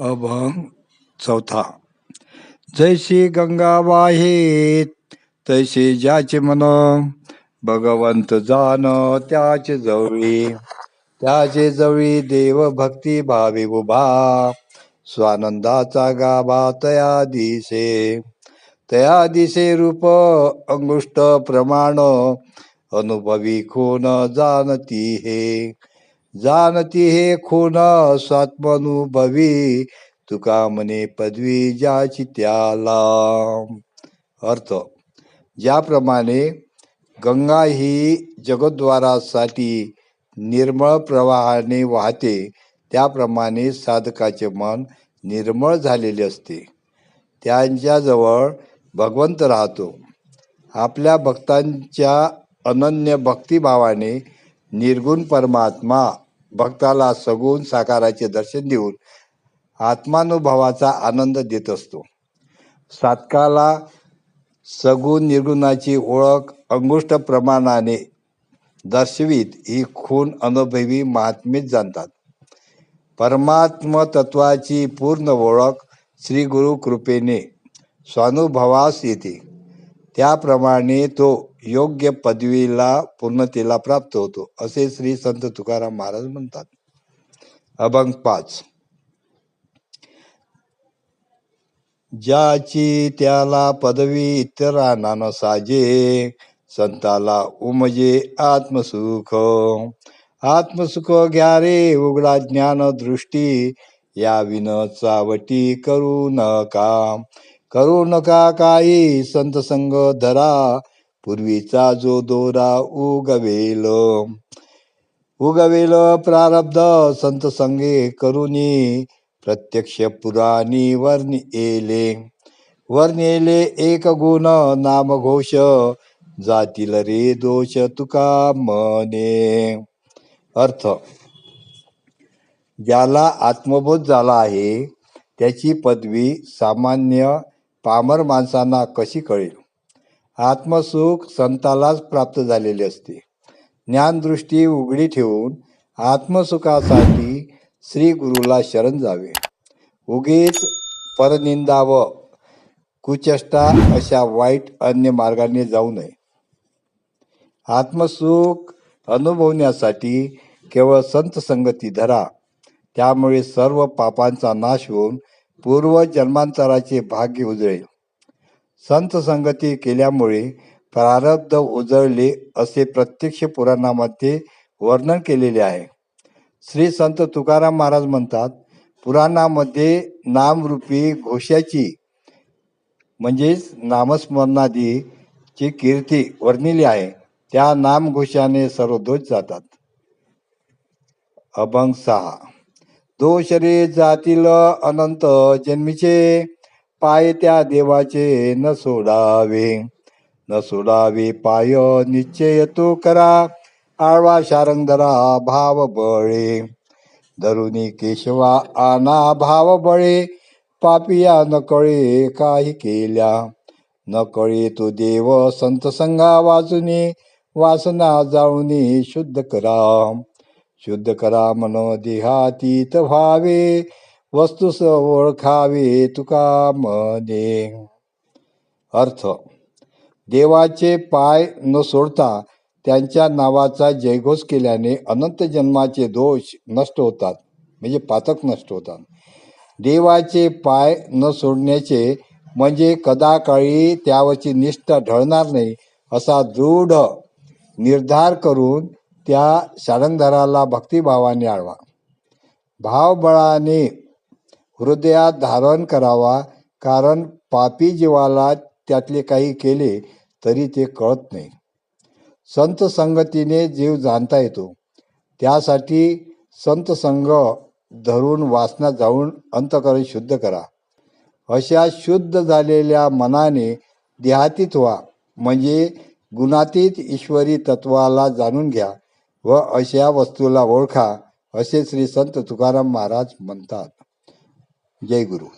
अभंग चौथा. जैशी गंगा वाहित तैसे ज्याचे मन भगवंत जाण त्याचे जवळी. त्याचे जवळी देव भक्ती भावी उभा. स्वानंदाचा गाभा तया दिसे. तया दिसे रूप अंगुष्ट प्रमाण अनुभवी कोण जाणती हे. जाणती हे खून स्वात्मनुभवी तुका म्हणे पदवी ज्याची त्याला. अर्थ ज्याप्रमाणे गंगा ही जगद्वारासाठी निर्मळ प्रवाहाने वाहते त्याप्रमाणे साधकाचे मन निर्मळ झालेले असते. त्यांच्याजवळ भगवंत राहतो. आपल्या भक्तांच्या अनन्य भक्तिभावाने निर्गुण परमात्मा भक्ताला सगुण साकाराचे दर्शन देऊन आत्मानुभवाचा आनंद देत असतो. साधकाला सगुण निर्गुणाची ओळख अंगुष्ट प्रमाणाने दर्शवित ही खून अनुभवी महात्मेच जाणतात. परमात्म तत्वाची पूर्ण ओळख श्री गुरु कृपेने स्वानुभवास येते. त्याप्रमाणे तो योग्य पदवीला पूर्णतेला प्राप्त होतो असे श्री संत तुकाराम महाराज म्हणतात. अभंग पाच. ज्याची त्याला पदवी इतरांना न साजे संताला उमजे आत्मसुख. आत्मसुख घ्या रे उघडा ज्ञान दृष्टी या विन चावटी करू नका. करू नका काही संत संग धरा पूर्वीचा जो दोरा उगवेल. उगवेल प्रारब्ध संत संगे करुनी प्रत्यक्ष पुराणी वर्णी येले. वर्णेले एक गुण नाम घोष जातील रे दोष तुका मने. अर्थ ज्याला आत्मबोध झाला आहे त्याची पदवी सामान्य पामर माणसांना कशी कळेल? आत्मसुख संतालाच प्राप्त झालेले असते. ज्ञानदृष्टी उघडी ठेवून आत्मसुखासाठी श्री गुरुला शरण जावे. उगीच परनिंदा व कुचेष्टा अशा वाईट अन्य मार्गाने जाऊ नये. आत्मसुख अनुभवण्यासाठी केवळ संत संगती धरा. त्यामुळे सर्व पापांचा नाश होऊन पूर्व जन्मांतराचे भाग्य उजळेल. संत संगती केल्यामुळे प्रारब्ध उजळले असे प्रत्यक्ष पुराणामध्ये वर्णन केलेले आहे. श्री संत तुकाराम महाराज म्हणतात पुराणामध्ये नामरूपी घोषाची म्हणजेच नामस्मरणादी ची कीर्ती वर्णिली आहे. त्या नामघोषाने सर्व दोष जातात. अभंग सहा. दोष रे जातील अनंत जन्मीचे पाय त्या देवाचे न सोडावे. न सोडावे पाय निश्चय तो करा. आळवा शारंगधरा भाव बळे. धरुणी केशवा आना भाव बळे. पापिया न कळे काही केल्या. न कळे तो देव संत संगा वाचुनी वासना जाऊनी शुद्ध करा. शुद्ध करा मन देहातीत व्हावे. वस्तुस ओळखावे तुका मने अर्थ देवाचे पाय न सोडता त्यांच्या नावाचा जयघोष केल्याने अनंत जन्माचे दोष नष्ट होतात म्हणजे पातक नष्ट होतात. देवाचे पाय न सोडण्याचे म्हणजे कदाकाळी त्यावरची निष्ठा ढळणार नाही असा दृढ निर्धार करून त्या शाळंगधराला भक्तिभावाने आळवा. भावबळाने हृदयात धारण करावा कारण पापी जीवाला त्यातले काही केले तरी ते कळत नाही. संत संगतीने जीव जाणता येतो. त्यासाठी संत संघ धरून वासना जाऊन अंतकरण शुद्ध करा. अशा शुद्ध झालेल्या मनाने देहातीत व्हा. म्हणजे गुणातीत ईश्वरी तत्वाला जाणून घ्या व अशा वस्तूला ओळखा असे श्री संत तुकाराम महाराज म्हणतात. जय गुरु.